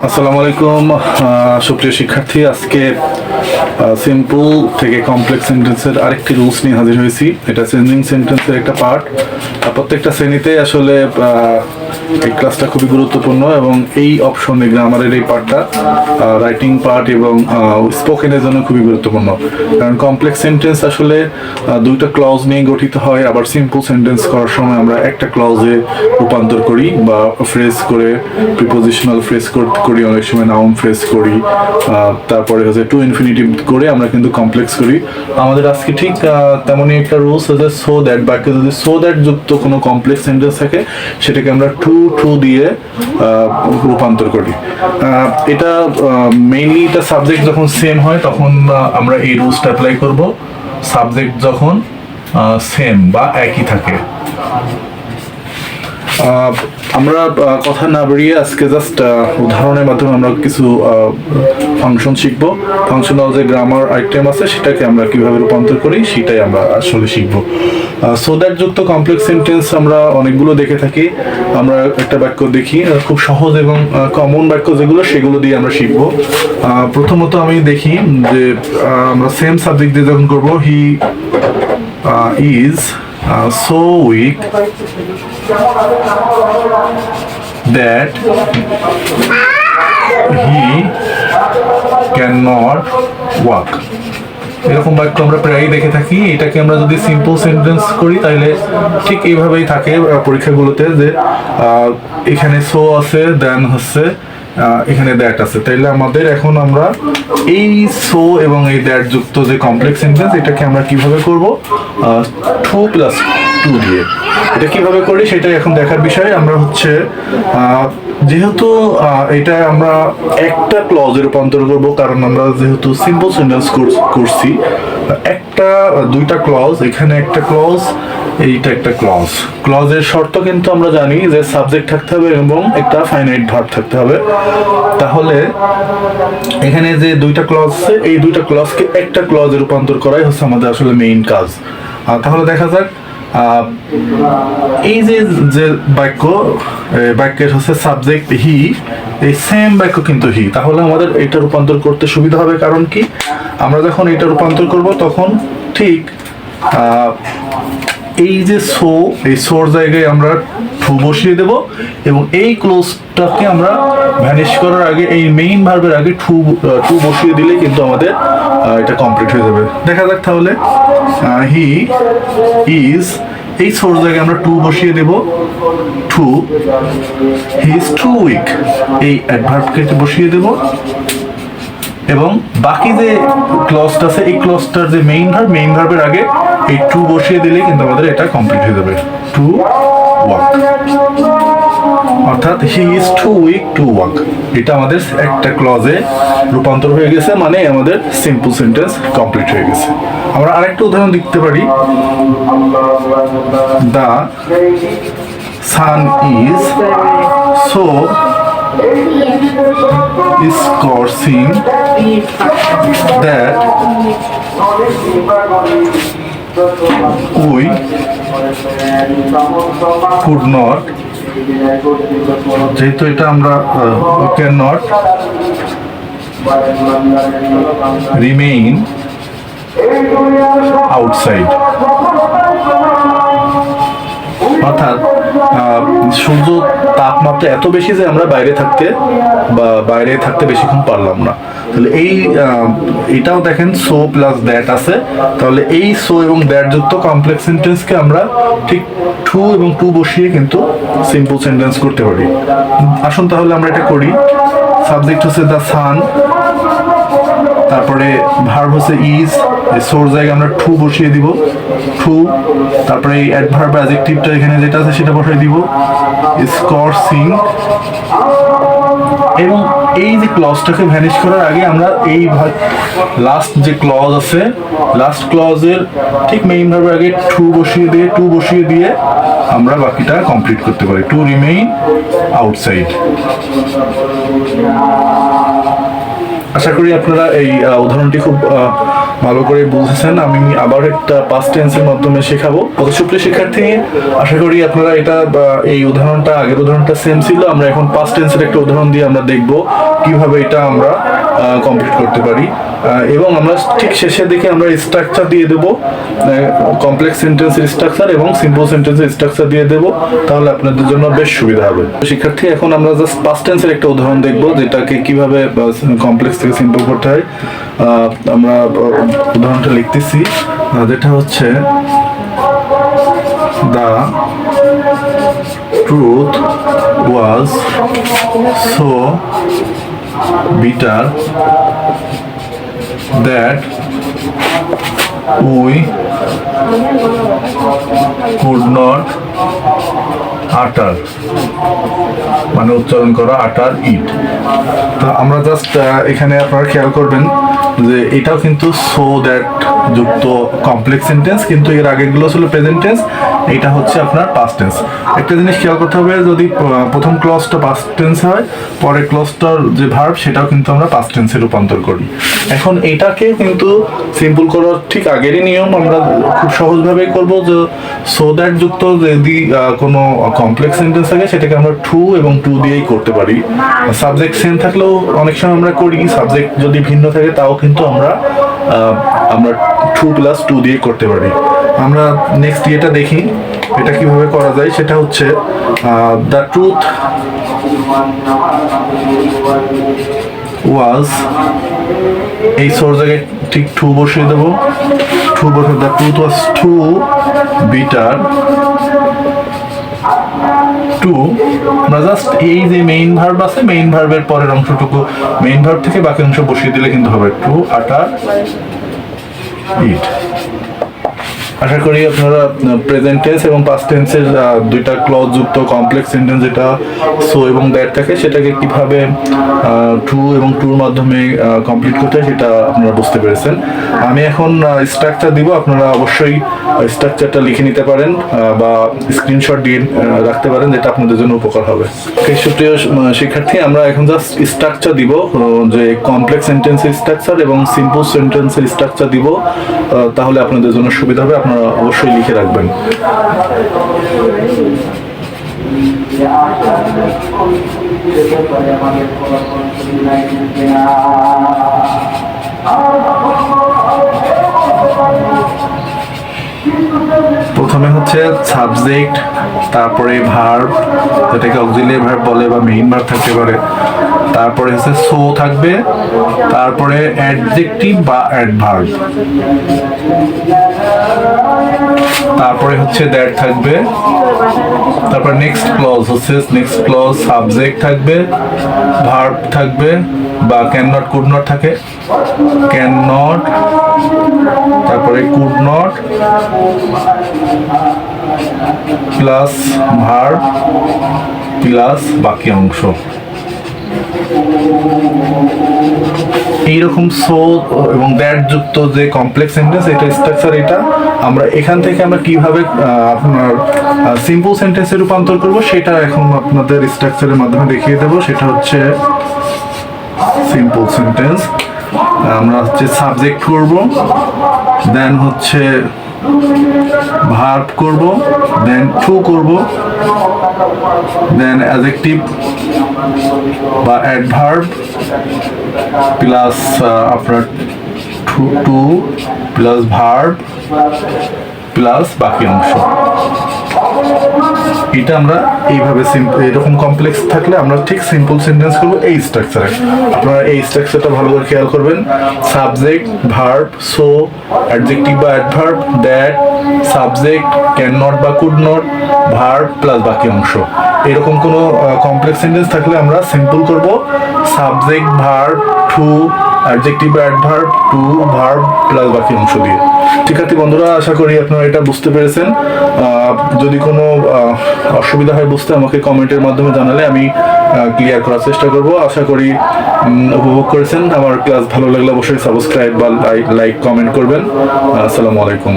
আসসালামু আলাইকুম সুপ্রিয় শিক্ষার্থী, আজকে সিম্পল থেকে কমপ্লেক্স সেন্টেন্সের আরেকটি রুলস নিয়ে হাজির হয়েছি। এটা চেঞ্জিং সেন্টেন্সের একটা পার্ট প্রত্যেকটা শ্রেণীতে আসলে এই ক্লাসটা খুবই গুরুত্বপূর্ণ এবং এই অপশনে গ্রামারের এই পার্টটা রাইটিং পার্ট এবং স্পোকেনের জন্য খুবই গুরুত্বপূর্ণ। কারণ কমপ্লেক্স সেন্টেন্স আসলে দুইটা ক্লজ নিয়ে গঠিত হয়, আবার সিম্পল সেন্টেন্স করার সময় আমরা একটা ক্লজে রূপান্তর করি বা ফ্রেজ করে প্রিপোজিশনাল ফ্রেজ করি, অনেক সময় নাউন ফ্রেজ করি তারপরে হচ্ছে টু ইনফিনিটিভ করে আমরা কিন্তু কমপ্লেক্স করি। আমাদের আজকে ঠিক তেমনই একটা রুলস হচ্ছে সো দ্যাট বাক্যে যদি সো দ্যাট যুক্ত কোনো কমপ্লেক্স সেন্টেন্স থাকে, সেটাকে আমরা টু টু দিয়ে রূপান্তর করি। এটা মেইনলি এটা সাবজেক্ট যখন সেম হয়, তখন আমরা এই রুলসটা অ্যাপ্লাই করব। সাবজেক্ট যখন সেম বা একই থাকে। আমরা কথা না বেরিয়ে আজকে জাস্ট উদাহরণের মাধ্যমে আমরা কিছু ফাংশন শিখব। ফাংশনাল যে গ্রামার আইটেম আছে, সেটাকে আমরা কীভাবে রূপান্তর করি, সেটাই আমরা আসলে শিখব। সো দ্যাট যুক্ত কমপ্লেক্স সেন্টেন্স আমরা অনেকগুলো দেখে থাকি। আমরা একটা বাক্য দেখি খুব সহজ এবং কমন বাক্য যেগুলো, সেগুলো দিয়ে আমরা শিখব। প্রথমত আমি দেখি যে আমরা সেম সাবজেক্ট দিয়ে যখন করব he is so weak that he cannot walk. এরকম বাক্য আমরা প্রায়ই দেখে থাকি। এটাকে আমরা যদি সিম্পল সেন্টেন্স করি, তাহলে ঠিক এইভাবেই থাকে পরীক্ষাগুলোতে যে এখানে সো আছে দেন হচ্ছে এখানে দ্যাট আছে। তাইলে আমাদের এখন আমরা এই সো এবং এই দ্যাট যুক্ত যে কমপ্লেক্স সেন্টেন্স এটাকে আমরা কীভাবে করব? টু প্লাস দিয়ে এটা কীভাবে করি সেটাই এখন দেখার বিষয়। আমরা হচ্ছে যেহেতু এটা আমরা একটা ক্লজে রূপান্তর করব, কারণ আমরা যেহেতু সিম্পল সেন্টেন্স করছি, একটা, দুইটা ক্লজ এখানে একটা ক্লজ এইটা একটা ক্লজ ক্লজের শর্ত কিন্তু আমরা জানি যে সাবজেক্ট থাকতে হবে এবং একটা ফাইনাইট ভার্ব থাকতে হবে। তাহলে, এখানে যে দুইটা ক্লজ আছে, এই দুইটা ক্লজকে একটা ক্লজে রূপান্তর করাই হচ্ছে আমাদের আসলে মেইন কাজ। তাহলে দেখা যাক এই যে যে বাক্য বাক্যের হচ্ছে সাবজেক্ট হি এই সেম বাক্য কিন্তু হি তাহলে আমাদের এটা রূপান্তর করতে সুবিধা হবে কারণ কি? আমরা যখন এটা রূপান্তর করব তখন ঠিক এই যে সো এই সোর জায়গায় আমরা টু বসিয়ে দেব এবং এই ক্লোজটাকে আমরা ভ্যানিশ করার আগে, এই মেইন ভার্বের আগে টু টু বসিয়ে দিলে কিন্তু আমাদের এটা কমপ্লিট হয়ে যাবে। দেখা যাক তাহলে। হি ইজ এই সোর জায়গায় আমরা টু বসিয়ে দেব। To he is too weak এই অ্যাডভার্বকে বসিয়ে দেব। এবং বাকি যে ক্লজটা আছে, এই ক্লজটার যে মেইন ভার্ব মেইন ভার্বের আগে এই টু বসিয়ে দিলে কিন্তু আমাদের এটা কমপ্লিট হয়ে যাবে। টু ওয়াক অর্থাৎ he is too weak to walk এটা আমাদের একটা ক্লজে রূপান্তর হয়ে গেছে মানে আমাদের সিম্পল সেন্টেন্স কমপ্লিট হয়ে গেছে। আমরা আরেকটা উদাহরণ দেখতে পারি। The sun is so scorching that we could not যেহেতু এটা আমরা ক্যান নট রিমেইন আউটসাইড। অর্থাৎ সূর্য তাপমাত্রা এত বেশি যে আমরা বাইরে থাকতে বা বাইরে থাকতে বেশিক্ষণ পারলাম না। তাহলে এই এটাও দেখেন, সো প্লাস দ্যাট আছে। তাহলে এই সো এবং দ্যাট যুক্ত কমপ্লেক্স সেন্টেন্সকে আমরা ঠিক টু এবং টু বসিয়ে কিন্তু সিম্পল সেন্টেন্স করতে পারি। আসুন তাহলে আমরা এটা করি। সাবজেক্ট হচ্ছে দ্য সান তারপরে ভার্ব হচ্ছে ইজ সোর জায়গায় আমরা টু বসিয়ে দিব। টু তারপরে এই অ্যাডভার্ব অ্যাডজেক্টিভটা এখানে যেটা আছে সেটা বসিয়ে দিব। স্কর্সিং এবং এই যে ক্লজটাকে ভ্যানিশ করার আগে আমরা এই লাস্ট যে ক্লজ আছে লাস্ট ক্লজের ঠিক মেইন ভাবে আগে টু বসিয়ে দিয়ে টু বসিয়ে দিয়ে আমরা বাকিটা কমপ্লিট করতে পারি। টু রিমেইন আউটসাইড আশা করি আপনারা এই উদাহরণটি খুব ভালো করে বুঝেছেন। আমি আবার একটা পাস্ট টেন্সের মাধ্যমে শেখাবো। সুপ্রিয় শিক্ষার্থী আশা করি আপনারা এটা এই উদাহরণটা, আগের উদাহরণটা সেম ছিল। আমরা এখন পাস্ট টেন্সের একটা উদাহরণ দিয়ে আমরা দেখব কীভাবে এটা আমরা কমপ্লিট করতে পারি। এবং আমরা ঠিক শেষের দিকে আমরা স্ট্রাকচার দিয়ে দেবো। কমপ্লেক্স সেন্টেন্সের স্ট্রাকচার এবং সিম্পল সেন্টেন্সের স্ট্রাকচার দিয়ে দেবো। তাহলে আপনাদের জন্য বেশ সুবিধা হবে। শিক্ষার্থী, এখন আমরা জাস্ট পাস্ট টেন্সের একটা উদাহরণ দেখব, যেটাকে কীভাবে কমপ্লেক্স থেকে সিম্পল আহ, আমরা উদাহরণটা লিখতেছি। যেটা হচ্ছে the truth was so bitter that we could not utter মানে উচ্চারণ করা আটার ইট তো আমরা জাস্ট এখানে আপনারা খেয়াল করবেন যে এটাও কিন্তু সো দ্যাট যুক্ত কমপ্লেক্স সেন্টেন্স কিন্তু এর আগেগুলো ছিল প্রেজেন্ট টেন্স এটা হচ্ছে আপনার পাস্ট টেন্স একটা জিনিস খেয়াল করতে হবে, যদি প্রথম ক্লজটা পাস্ট টেন্স হয়, পরের ক্লজটার যে ভার্ব সেটাও কিন্তু আমরা পাস্ট টেন্সে রূপান্তর করি। এখন এটাকে কিন্তু সিম্পল করার ঠিক আগেরই নিয়ম আমরা খুব সহজভাবে করব যে সো দ্যাট যুক্ত যদি কোনো কমপ্লেক্স সেন্টেন্স থাকে, সেটাকে আমরা টু এবং টু দিয়েই করতে পারি। সাবজেক্ট সেম থাকলেও অনেক সময় আমরা করি সাবজেক্ট যদি ভিন্ন থাকে, তাও কিন্তু আমরা আমরা টু প্লাস টু দিয়ে করতে পারি। আমরা নেক্সট ইয়েটা দেখি, এটা কীভাবে করা যায়, সেটা হচ্ছে দ্য ট্রুথ ওয়াজ এই সোর জায়গায় ঠিক টু বসিয়ে দেবো। টু বসে the truth was too bitter to আমরা জাস্ট এই যে মেইন ভার্ব আছে মেইন ভার্বের পরের অংশটুকু মেইন ভার্ব থেকে বাকি অংশ বসিয়ে দিলে কিন্তু হবে টু আটার ইট আশা করি আপনারা প্রেজেন্ট টেন্স এবং পাস্ট টেন্সের দুইটা ক্লজ যুক্ত কমপ্লেক্স সেন্টেন্স যেটা সো এবং দ্যাট থাকে, সেটাকে কীভাবে ট্রু এবং ট্রুর মাধ্যমে কমপ্লিট করতে সেটা আপনারা বুঝতে পেরেছেন। আমি এখন স্ট্রাকচার দিব, আপনারা অবশ্যই স্ট্রাকচারটা লিখে নিতে পারেন বা স্ক্রিনশট দিয়ে রাখতে পারেন, যেটা আপনাদের জন্য উপকার হবে। সুপ্রিয় শিক্ষার্থী, আমরা এখন জাস্ট স্ট্রাকচার দিব যে কমপ্লেক্স সেন্টেন্সের স্ট্রাকচার এবং সিম্পল সেন্টেন্সের স্ট্রাকচার দিব তাহলে আপনাদের জন্য সুবিধা হবে। আপনারা অবশ্যই লিখে রাখবেন। প্রথমে হচ্ছে সাবজেক্ট তারপরে ভার্ব যেটাকে অক্সিলিয়ারি ভার্ব বলে বা মেইন ভার্ব থাকতে পারে। তারপরে হচ্ছে সো থাকবে, তারপরে অ্যাডজেক্টিভ বা অ্যাডভার্ব তারপরে হচ্ছে দ্যাট থাকবে, তারপর নেক্সট ক্লজ হচ্ছে নেক্সট ক্লজ সাবজেক্ট থাকবে ভার্ব থাকবে বা ক্যান নট কুড নট থাকে। ক্যান নট তারপরে could not plus verb plus বাকি অংশ। এইরকম সো এবং দ্যাট যুক্ত যে কমপ্লেক্স সেন্টেন্স এটা স্ট্রাকচার এটা আমরা এখান থেকে আমরা কীভাবে আপনার সিম্পল সেন্টেন্সে রূপান্তর করব, সেটা এখন আপনাদের স্ট্রাকচারের মাধ্যমে দেখিয়ে দেবো। সেটা হচ্ছে সিম্পল সেন্টেন্স আমরা হচ্ছে সাবজেক্ট করব দেন হচ্ছে ভার্ব করব দেন টু করব দেন অ্যাডজেক্টিভ বা অ্যাডভার্ব প্লাস আপনার টু প্লাস ভার্ব প্লাস বাকি অংশ। এটা আমরা এইভাবে এরকম কমপ্লেক্স থাকলে আমরা ঠিক সিম্পল সেন্টেন্স করব এই স্ট্রাকচারে আপনারা এই স্ট্রাকচারটা ভালো করে খেয়াল করবেন। সাবজেক্ট ভার্ব সো অ্যাডজেক্টিভ বা adverb that subject can not বা কুড নট ভার্ব প্লাস বাকি অংশ। এরকম কোনো কমপ্লেক্স সেন্টেন্স থাকলে আমরা সিম্পল করব। Subject verb to adjective adverb to verb plus বাকি অংশ দিয়ে। শিক্ষার্থী বন্ধুরা, আশা করি আপনারা এটা বুঝতে পেরেছেন। যদি কোনো অসুবিধা হয় বুঝতে আমাকে কমেন্টের মাধ্যমে জানালে আমি ক্লিয়ার করার চেষ্টা করব। আশা করি উপভোগ করেছেন। আমার ক্লাস ভালো লাগলে অবশ্যই সাবস্ক্রাইব বা লাইক কমেন্ট করবেন। আসসালামু আলাইকুম।